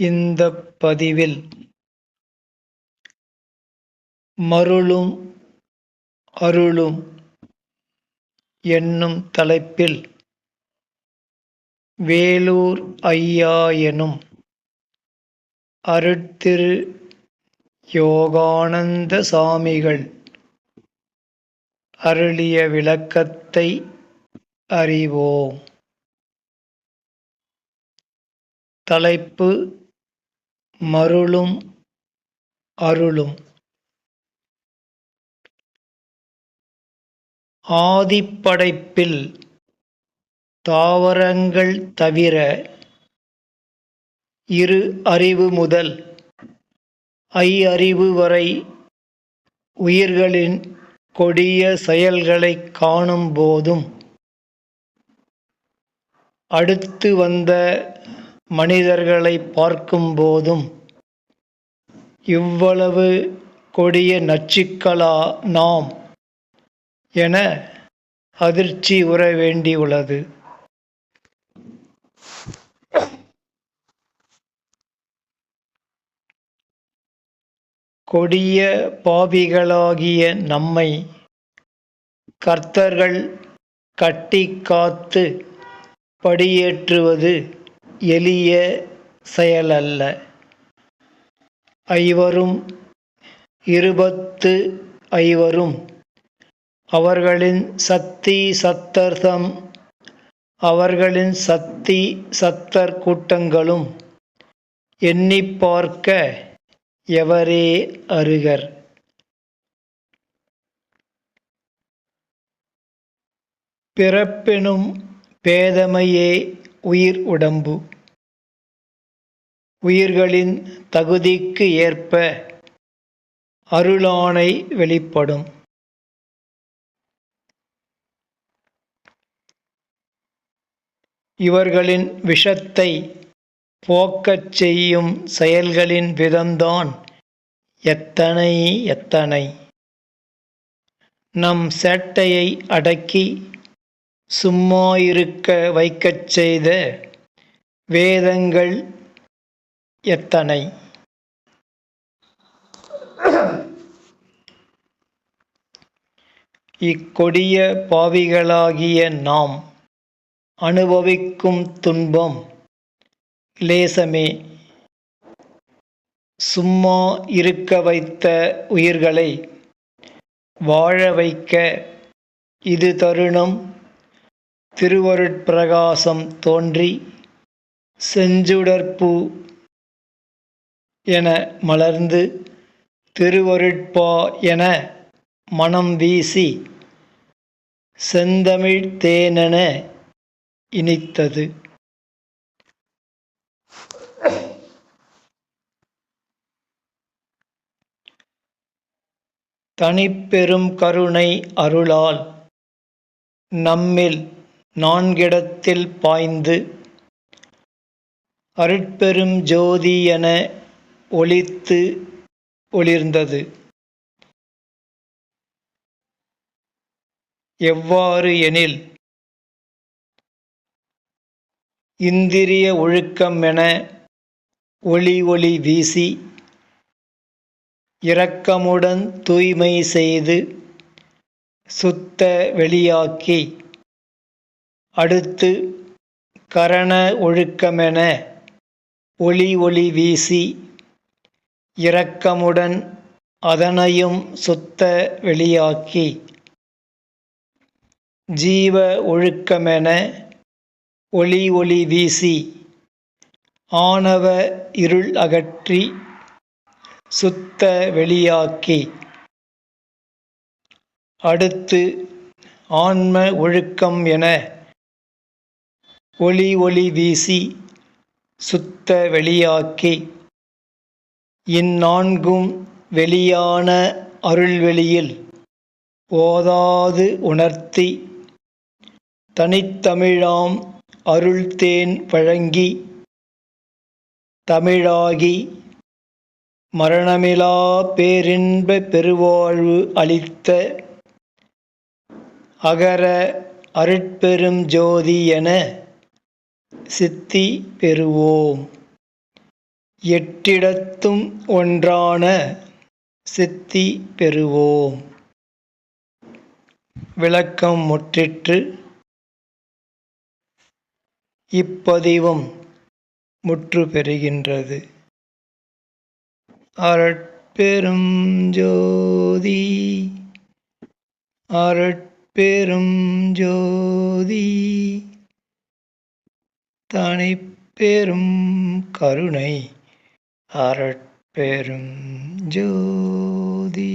இந்த பதிவில் மருளும் அருளும் என்னும் தலைப்பில் வேலூர் ஐயா எனும் அருட்திரு யோகானந்த சாமிகள் அருளிய விளக்கத்தை அறிவோம். தலைப்பு மருளும் அருளும். ஆதிப்படைப்பில் தாவரங்கள் தவிர இரு அறிவு முதல் ஐ அறிவு வரை உயிர்களின் கொடிய செயல்களைக் காணும் போதும் அடுத்து வந்த மனிதர்களை பார்க்கும்போதும் இவ்வளவு கொடிய நச்சுக்களா நாம்? என அதிர்ச்சி உற வேண்டியுள்ளது. கொடிய பாவிகளாகிய நம்மை கர்த்தர்கள் கட்டி காத்து படியேற்றுவது எளிய செயலல்ல ஐவரும் இருபத்து ஐவரும். அவர்களின் சக்தி சத்தர்தம் அவர்களின் சக்தி சத்தர் கூட்டங்களும் எண்ணி பார்க்க எவரே அருகர். பிறப்பெனும் பேதமையே உயிர் உடம்பு. உயிர்களின் தகுதிக்கு ஏற்ப அருளானை வெளிப்படும். இவர்களின் விஷத்தை போக்கச் செய்யும் செயல்களின் விதம்தான் எத்தனை எத்தனை. நம் சேட்டையை அடக்கி சும்மா இருக்க வைக்கச் செய்த வேதங்கள் எத்தனை? இக்கொடிய பாவிகளாகிய நாம் அனுபவிக்கும் துன்பம் லேசமே. சும்மா இருக்க வைத்த உயிர்களை வாழ வைக்க இது தருணம் திருவருட்பிரகாசம் தோன்றி செஞ்சுடற்பூ என மலர்ந்து திருவருட்பா என மனம் வீசி செந்தமிழ் தேனென இனித்தது. தனிப்பெரும் கருணை அருளால் நம்மில் நான்கிடத்தில் பாய்ந்து அருட்பெரும் ஜோதி என ஒளித்து ஒளிர்ந்தது. எவ்வாறு எனில் இந்திரிய ஒழுக்கம் என ஒளி ஒளி வீசி இரக்கமுடன் தூய்மை செய்து சுத்த வெளியாக்கி அடுத்து கரண ஒழுக்கமென ஒளி ஒளி வீசி இரக்கமுடன் அதனையும் சுத்த வெளியாக்கி ஜீவ ஒழுக்கமென ஒளி ஒளி வீசி ஆணவ இருள் அகற்றி சுத்த வெளியாக்கி அடுத்து ஆன்ம ஒழுக்கம் என ஒளி ஒளி வீசி சுத்த வெளியாக்கி. இந்நான்கும் வெளியான அருள்வெளியில் ஓதாது உணர்த்தி தனித்தமிழாம் அருள்தேன் வழங்கி தமிழாகி மரணமிலா பேரின்ப பெருவாழ்வு அளித்த அகர அருட்பெரும் ஜோதி என சித்தி பெறுவோம். எட்டிடத்தும் ஒன்றான சித்தி பெறுவோம். விளக்கம் முற்றிற்று. இப்பதிவும் முற்று பெறுகின்றது. அருட்பெரும் ஜோதி அருட்பெரும் ஜோதி தனிப்பெரும் கருணை அருட்பெரும் ஜோதி.